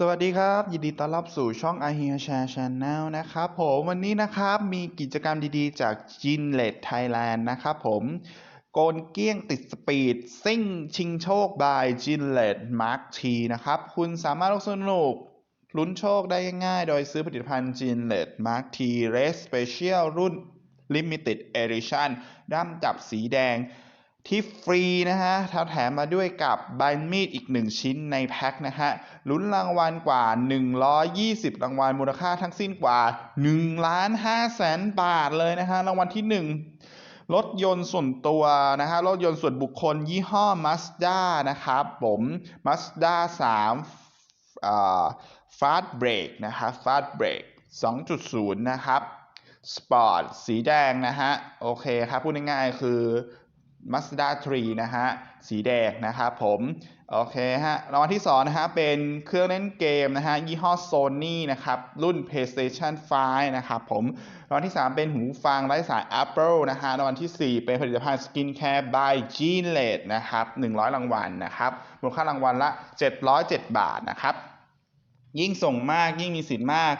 สวัสดีครับ ยินดีต้อนรับสู่ช่อง i h e a r Share Channel นะครับผมวันนี้นะครับมีกิจกรรมดีๆจาก g i n l e t Thailand นะครับผมโกนเกี้ยงติดสปีดซิ่งชิงโชค by g i n l e t Mark T นะครับ คุณสามารถลงสนุกลุ้นโชคได้ง่ายๆ โดยซื้อผลิตภัณฑ์ g i n l e t Mark T Race Special รุ่น Limited Edition ด้ามจับสีแดง ที่ฟรีนะฮะแถมมาด้วยกับใบมีดอีก 1 ชิ้นในแพ็คนะฮะ ลุ้นรางวัลกว่า 120 รางวัลมูลค่าทั้งสิ้นกว่า1ล้าน5แสนบาทเลยนะฮะ รางวัลที่ 1 รถยนต์ส่วนตัวนะฮะ รถยนต์ส่วนบุคคลยี่ห้อ Mazda นะครับผม Mazda 3อ่า Fast Brake นะครับ Fast Brake 2.0 นะครับ สปอร์ต สีแดงนะฮะ โอเคครับ พูดง่ายๆคือ Mazda 3 นะฮะ สีแดงนะครับผม โอเคฮะรางวัลที่2นะฮะ เป็นเครื่องเล่นเกมนะฮะ ยี่ห้อ Sony นะครับ รุ่น PlayStation 5 นะครับผม รางวัลที่ 3 เป็นหูฟังไร้สาย Apple นะฮะ รางวัลทีสี่4 เป็นผลิตภัณฑ์ Skincare by g l e t นะครับ 100 รางวัลนะครับ มูลค่ารางวัลละ 707 บาทนะครับ ยิ่งส่งมากยิ่งมีสิทธิ์มาก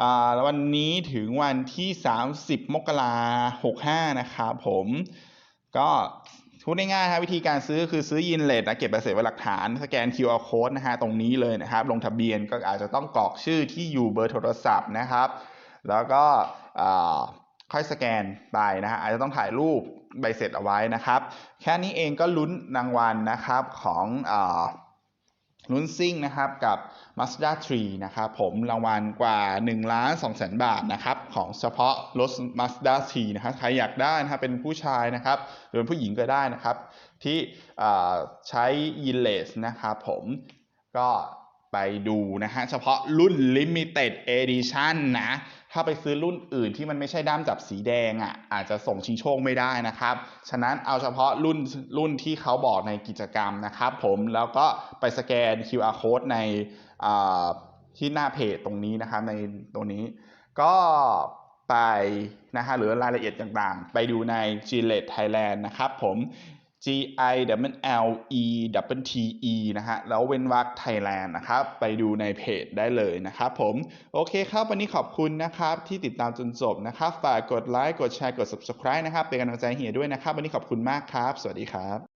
อ่าวันนี้ถึงวันที่ 30 มกราคม65 นะครับผม ก็พูดง่ายๆครับวิธีการซื้อคือซื้อยินเลทนะเก็บใบเสร็จไว้หลักฐาน สแกน QR code นะฮะตรงนี้เลยนะครับ ลงทะเบียนก็อาจจะต้องกรอกชื่อที่อยู่เบอร์โทรศัพท์นะครับ แล้วก็อ่าค่อยสแกนไปนะฮะอาจจะต้องถ่ายรูปใบเสร็จเอาไว้นะครับ แค่นี้เองก็ลุ้นรางวัลนะครับของอ นุนซิ่งนะครับกับ Mazda 3 นะครับผมรางวัลกว่า1ล้าน2แสนบาทนะครับของเฉพาะรถ Mazda 3 นะครับใครอยากได้นะครับเป็นผู้ชายนะครับหรือเป็นผู้หญิงก็ได้นะครับ ที่ใช้ยินเลสนะครับผมก็ ไปดูนะฮะ เฉพาะรุ่น Limited Edition นะ ถ้าไปซื้อรุ่นอื่นที่มันไม่ใช่ด้ามจับสีแดงอะอาจจะส่งชิงโชคไม่ได้นะครับ ฉะนั้นเอาเฉพาะรุ่นรุ่นที่เขาบอกในกิจกรรมนะครับผมแล้วก็ไปสแกน QR code ในที่หน้าเพจตรงนี้นะครับในตรงนี้ก็ไปนะฮะหรือรายละเอียดต่างๆ ไปดูใน g i l e t Thailand นะครับผม G I W L E W T E นะฮะ แล้วเว้นวรรคไทยแลนด์นะครับ ไปดูในเพจได้เลยนะครับผม โอเคครับ วันนี้ขอบคุณนะครับ ที่ติดตามจนจบนะครับ ฝากกดไลค์ กดแชร์ กด subscribe นะครับ เป็นกำลังใจให้เฮียด้วยนะครับ วันนี้ขอบคุณมากครับ สวัสดีครับ